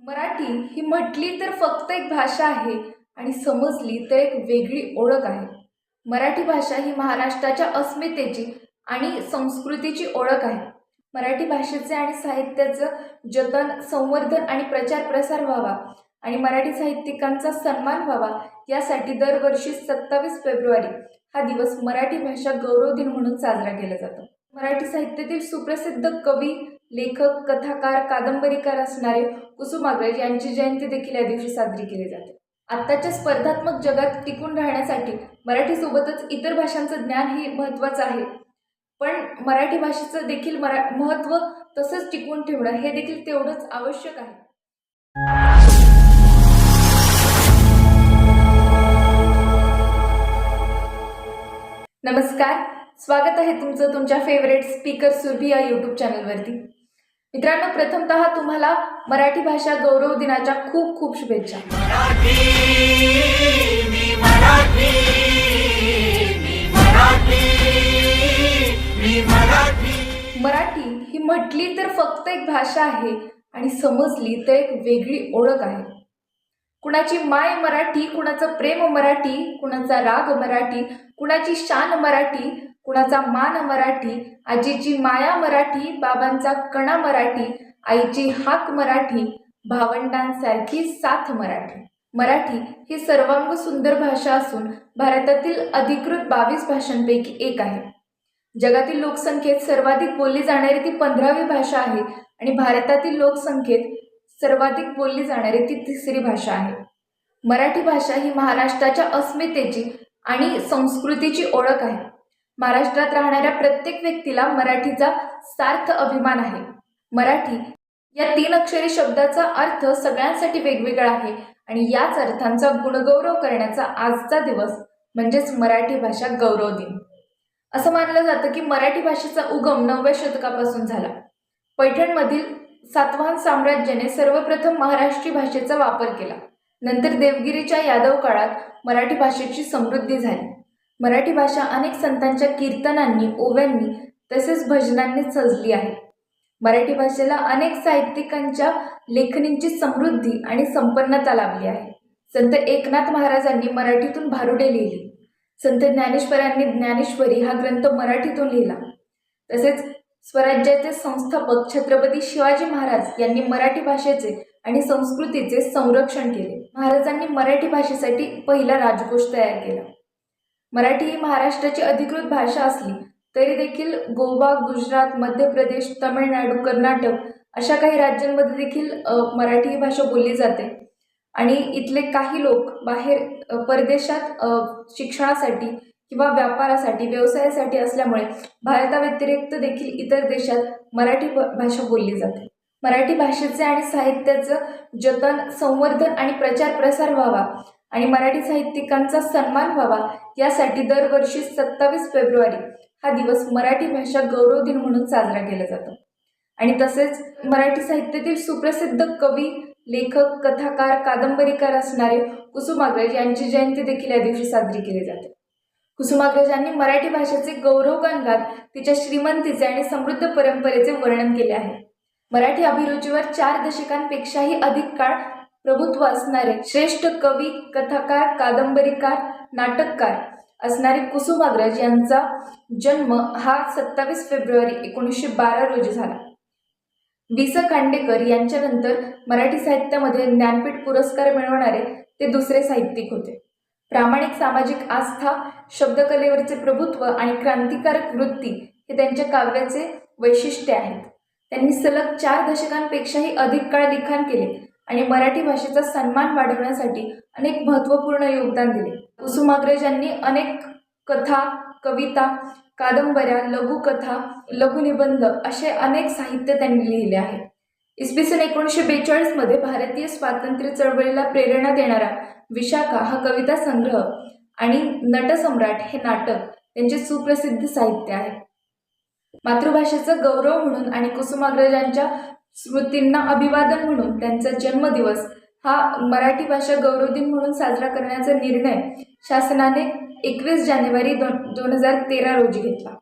मराठी ही म्हटली तर फक्त एक भाषा आहे आणि समजली तर एक वेगळी ओळख आहे. मराठी भाषा ही महाराष्ट्राच्या अस्मितेची आणि संस्कृतीची ओळख आहे. मराठी भाषेचे आणि साहित्याचं जतन संवर्धन आणि प्रचार प्रसार व्हावा आणि मराठी साहित्यिकांचा सन्मान व्हावा यासाठी दरवर्षी सत्तावीस फेब्रुवारी हा दिवस मराठी भाषा गौरव दिन म्हणून साजरा केला जातो. मराठी साहित्यातील सुप्रसिद्ध कवी लेखक कथाकार कादंबरीकार असणारे कुसुमाग्रज यांची जयंती देखील या दिवशी साजरी केली जाते. आत्ताच्या स्पर्धात्मक जगात टिकून राहण्यासाठी मराठीसोबतच इतर भाषांचं ज्ञान हे महत्त्वाचं आहे. पण मराठी भाषेचं देखील मरा महत्त्व तसंच टिकवून ठेवणं हे देखील तेवढंच आवश्यक आहे. नमस्कार. स्वागत आहे तुमचं तुमच्या फेवरेट स्पीकर सुरभी या यूट्यूब चॅनलवरती मित्रांनो प्रथमतः तुम्हाला मराठी भाषा गौरव दिनाच्या खूप खूप शुभेच्छा. मराठी मी मराठी मी मराठी मी मराठी. मराठी ही म्हटली तर फक्त एक भाषा आहे आणि समजली तर एक वेगळी ओळख आहे. कुणाची माय मराठी कुणाचं प्रेम मराठी कुणाचा राग मराठी कुणाची शान मराठी कुणाचा मान मराठी आजीची माया मराठी बाबांचा कणा मराठी आईची हाक मराठी भावंडांसारखी साथ मराठी. मराठी ही सर्वांग सुंदर भाषा असून भारतातील अधिकृत बावीस भाषांपैकी एक आहे. जगातील लोकसंख्येत सर्वाधिक बोलली जाणारी ती पंधरावी भाषा आहे आणि भारतातील लोकसंख्येत सर्वाधिक बोलली जाणारी ती तिसरी भाषा आहे. मराठी भाषा ही महाराष्ट्राच्या अस्मितेची आणि संस्कृतीची ओळख आहे. महाराष्ट्रात राहणाऱ्या प्रत्येक व्यक्तीला मराठीचा सार्थ अभिमान आहे. मराठी या तीन अक्षरी शब्दाचा अर्थ सगळ्यांसाठी वेगवेगळा आहे आणि याच अर्थांचा गुणगौरव करण्याचा आजचा दिवस म्हणजेच मराठी भाषा गौरव दिन. असं मानलं जातं की मराठी भाषेचा उगम नवव्या शतकापासून झाला. पैठणमधील सातवाहन साम्राज्याने सर्वप्रथम महाराष्ट्री भाषेचा वापर केला. नंतर देवगिरीच्या यादव काळात मराठी भाषेची समृद्धी झाली. मराठी भाषा अनेक संतांच्या कीर्तनांनी ओव्यांनी तसेच भजनांनी सजली आहे. मराठी भाषेला अनेक साहित्यिकांच्या लेखणींची समृद्धी आणि संपन्नता लाभली आहे. संत एकनाथ महाराजांनी मराठीतून भारुडे लिहिली. संत ज्ञानेश्वरांनी ज्ञानेश्वरी हा ग्रंथ मराठीतून लिहिला. तसेच स्वराज्याचे संस्थापक छत्रपती शिवाजी महाराज यांनी मराठी भाषेचे आणि संस्कृतीचे संरक्षण केले. महाराजांनी मराठी भाषेसाठी पहिला राजकोष तयार केला. मराठी ही महाराष्ट्राची अधिकृत भाषा असली तरी देखील गोवा गुजरात मध्य प्रदेश तमिळनाडू कर्नाटक अशा काही राज्यांमध्ये देखील मराठी ही भाषा बोलली जाते. आणि इथले काही लोक बाहेर परदेशात शिक्षणासाठी किंवा व्यापारासाठी व्यवसायासाठी असल्यामुळे भारताव्यतिरिक्त देखील इतर देशात मराठी भाषा बोलली जाते. मराठी भाषेचे आणि साहित्याचं जतन संवर्धन आणि प्रचार प्रसार व्हावा आणि मराठी साहित्यिकांचा सन्मान व्हावा यासाठी दरवर्षी सत्तावीस फेब्रुवारी हा दिवस मराठी भाषा गौरव दिन म्हणून साजरा केला जातो. आणि तसेच मराठी साहित्यातील सुप्रसिद्ध कवी लेखक कथाकार कादंबरीकार असणारे कुसुमाग्रज यांची जयंती देखील या दिवशी साजरी केली जाते. कुसुमाग्रजांनी मराठी भाषेचे गौरवगान गात तिच्या श्रीमंतीचे आणि समृद्ध परंपरेचे वर्णन केले आहे. मराठी अभिरुचीवर चार दशकांपेक्षाही अधिक काळ प्रभुत्व असणारे श्रेष्ठ कवी कथाकार कादंबरीकार नाटककार असणारे कुसुमाग्रज यांचा जन्म हा सत्तावीस फेब्रुवारी एकोणीसशे बारा रोजी झाला. वि स खांडेकर यांच्यानंतर मराठी साहित्यामध्ये ज्ञानपीठ पुरस्कार मिळवणारे ते दुसरे साहित्यिक होते. प्रामाणिक सामाजिक आस्था शब्दकलेवरचे प्रभुत्व आणि क्रांतिकारक वृत्ती हे त्यांच्या काव्याचे वैशिष्ट्य आहेत. त्यांनी सलग चार दशकांपेक्षाही अधिक काळ लिखाण केले. आणि मराठी भाषेचा सन्मान वाढवण्यासाठी अनेक महत्त्वपूर्ण योगदान दिले. कुसुमाग्रजांनी अनेक कथा कविता कादंबऱ्या लघुकथा लघुनिबंध असे अनेक साहित्य त्यांनी लिहिले आहे. इसवी सन एकोणीसशे बेचाळीसमध्ये भारतीय स्वातंत्र्य चळवळीला प्रेरणा देणारा विशाखा हा कविता संग्रह आणि नटसम्राट हे नाटक त्यांचे सुप्रसिद्ध साहित्य आहे. मातृभाषेचा गौरव म्हणून आणि कुसुमाग्रजांच्या स्मृतींना अभिवादन म्हणून त्यांचा जन्मदिवस हा मराठी भाषा गौरव दिन म्हणून साजरा करण्याचा निर्णय शासनाने एकवीस जानेवारी दोन दोन हजार तेरा रोजी घेतला.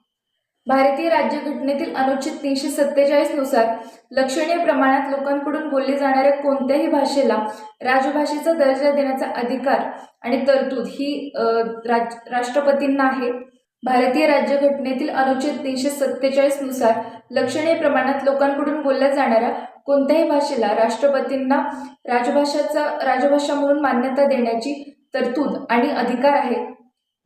भारतीय राज्यघटनेतील अनुच्छेद तीनशे सत्तेचाळीसनुसार लक्षणीय प्रमाणात लोकांकडून बोलली जाणाऱ्या कोणत्याही भाषेला राजभाषेचा दर्जा देण्याचा अधिकार आणि तरतूद ही राज राष्ट्रपतींना आहे. भारतीय राज्यघटनेतील अनुच्छेद तीनशे सत्तेचाळीसनुसार लक्षणीय प्रमाणात लोकांकडून बोलल्या जाणाऱ्या कोणत्याही भाषेला राष्ट्रपतींना राजभाषाचा राजभाषा म्हणून मान्यता देण्याची तरतूद आणि अधिकार आहे.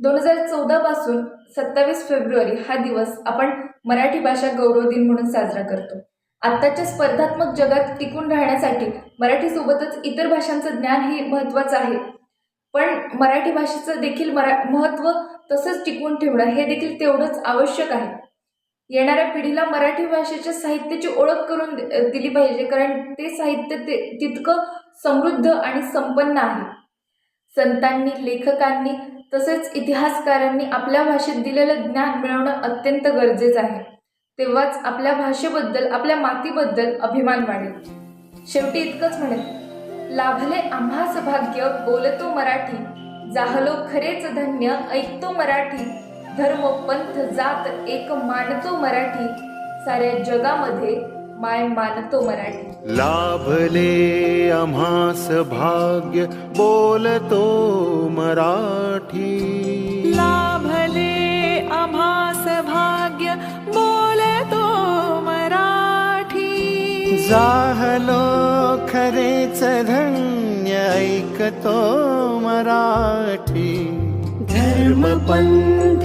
दोन हजार चौदापासून सत्तावीस फेब्रुवारी हा दिवस आपण मराठी भाषा गौरव दिन म्हणून साजरा करतो. आत्ताच्या स्पर्धात्मक जगात टिकून राहण्यासाठी मराठीसोबतच इतर भाषांचं ज्ञान हे महत्त्वाचं आहे. पण मराठी भाषेचं देखील मरा महत्त्व तसंच टिकवून ठेवणं हे देखील तेवढंच आवश्यक आहे. येणाऱ्या पिढीला मराठी भाषेच्या साहित्याची ओळख करून दिली पाहिजे कारण ते साहित्य ते तितकं समृद्ध आणि संपन्न आहे. संतांनी लेखकांनी तसेच इतिहासकारांनी आपल्या भाषेत दिलेलं ज्ञान मिळवणं अत्यंत गरजेचं आहे. तेव्हाच आपल्या भाषेबद्दल आपल्या मातीबद्दल अभिमान वाढेल. शेवटी इतकंच म्हणेल. लाभले आम्हास भाग्य बोलतो मराठी. जाहलो खरेच धन्य ऐकतो मराठी. धर्म पंथ जात एक मानतो मराठी. साऱ्या जगामध्ये माय मानतो मराठी. लाभले आम्हास भाग्य बोलतो मराठी. लाभले आम्हास भाग्य बोलतो मराठी. जाहलो खरेच धन्य ऐकतो मराठी। धर्मपन्थ